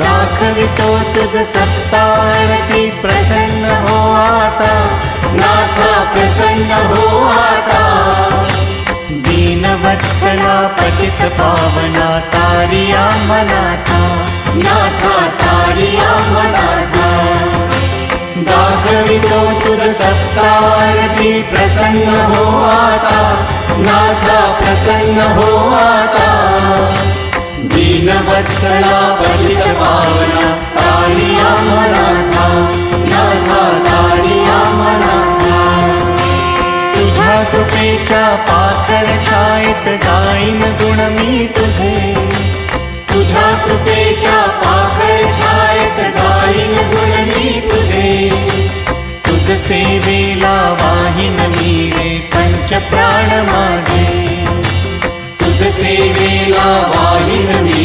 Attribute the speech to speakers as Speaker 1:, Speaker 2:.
Speaker 1: दाखवितो तुझ सत्तावरती प्रसन्न हो आता. नाथा प्रसन्न हो आता. दीनवत्सला पतित पावना तारिया मनाथा नाथा तारिया मनाथा दाखवितो तुझ सत्तारती प्रसन्न हो आता. नाथा प्रसन्न हो आता. दीनवत्सला पतित तुझ्या कृपेच्या पाखर छायेत गाईन गुण मी तुझे. तुझ्या कृपेच्या पाखर छायेत गाईन गुण मी तुझे. तुझ सेवेला वाहिन मी रे पंच प्राण माझे. तुझ सेवेला वाहिन मी